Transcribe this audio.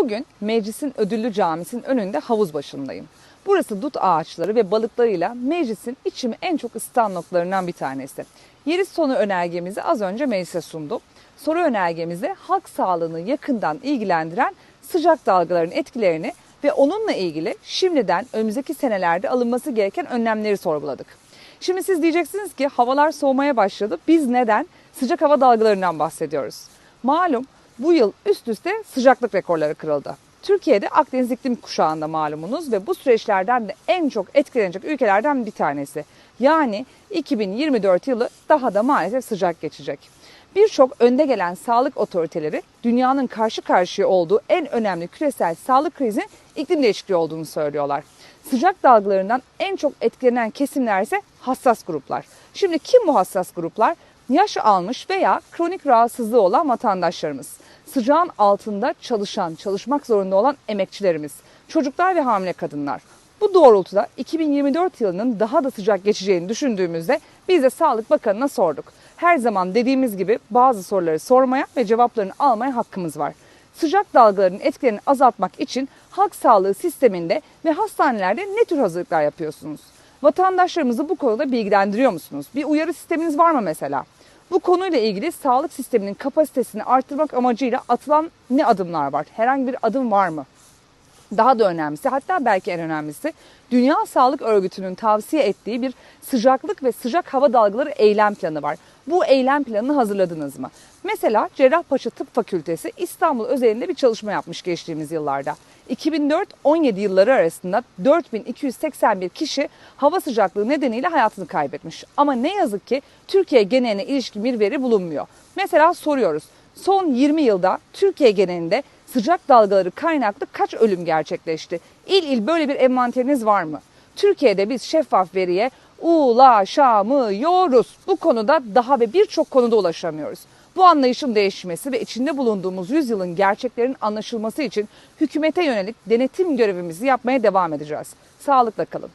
Bugün meclisin ödüllü camisinin önünde havuz başındayım. Burası dut ağaçları ve balıklarıyla meclisin içimi en çok ısıtan noktalarından bir tanesi. Yeri sonu önergemizi az önce meclise sundum. Soru önergemizde halk sağlığını yakından ilgilendiren sıcak dalgaların etkilerini ve onunla ilgili şimdiden önümüzdeki senelerde alınması gereken önlemleri sorguladık. Şimdi siz diyeceksiniz ki havalar soğumaya başladı. Biz neden sıcak hava dalgalarından bahsediyoruz? Malum bu yıl üst üste sıcaklık rekorları kırıldı. Türkiye'de Akdeniz iklim kuşağında malumunuz ve bu süreçlerden de en çok etkilenecek ülkelerden bir tanesi. Yani 2024 yılı daha da maalesef sıcak geçecek. Birçok önde gelen sağlık otoriteleri dünyanın karşı karşıya olduğu en önemli küresel sağlık krizinin iklim değişikliği olduğunu söylüyorlar. Sıcak dalgalarından en çok etkilenen kesimler ise hassas gruplar. Şimdi kim bu hassas gruplar? Yaş almış veya kronik rahatsızlığı olan vatandaşlarımız. Sıcağın altında çalışan, çalışmak zorunda olan emekçilerimiz, çocuklar ve hamile kadınlar. Bu doğrultuda 2024 yılının daha da sıcak geçeceğini düşündüğümüzde biz de Sağlık Bakanı'na sorduk. Her zaman dediğimiz gibi bazı soruları sormaya ve cevaplarını almaya hakkımız var. Sıcak dalgaların etkilerini azaltmak için halk sağlığı sisteminde ve hastanelerde ne tür hazırlıklar yapıyorsunuz? Vatandaşlarımızı bu konuda bilgilendiriyor musunuz? Bir uyarı sisteminiz var mı mesela? Bu konuyla ilgili sağlık sisteminin kapasitesini arttırmak amacıyla atılan ne adımlar var? Herhangi bir adım var mı? Daha da önemlisi hatta belki en önemlisi Dünya Sağlık Örgütü'nün tavsiye ettiği bir sıcaklık ve sıcak hava dalgaları eylem planı var. Bu eylem planını hazırladınız mı? Mesela Cerrahpaşa Tıp Fakültesi İstanbul özelinde bir çalışma yapmış geçtiğimiz yıllarda. 2004-17 yılları arasında 4281 kişi hava sıcaklığı nedeniyle hayatını kaybetmiş. Ama ne yazık ki Türkiye geneline ilişkin bir veri bulunmuyor. Mesela soruyoruz. Son 20 yılda Türkiye genelinde sıcak dalgaları kaynaklı kaç ölüm gerçekleşti? İl il böyle bir envanteriniz var mı? Türkiye'de biz şeffaf veriye ulaşamıyoruz. Bu konuda daha ve birçok konuda ulaşamıyoruz. Bu anlayışın değişmesi ve içinde bulunduğumuz yüzyılın gerçeklerin anlaşılması için hükümete yönelik denetim görevimizi yapmaya devam edeceğiz. Sağlıkla kalın.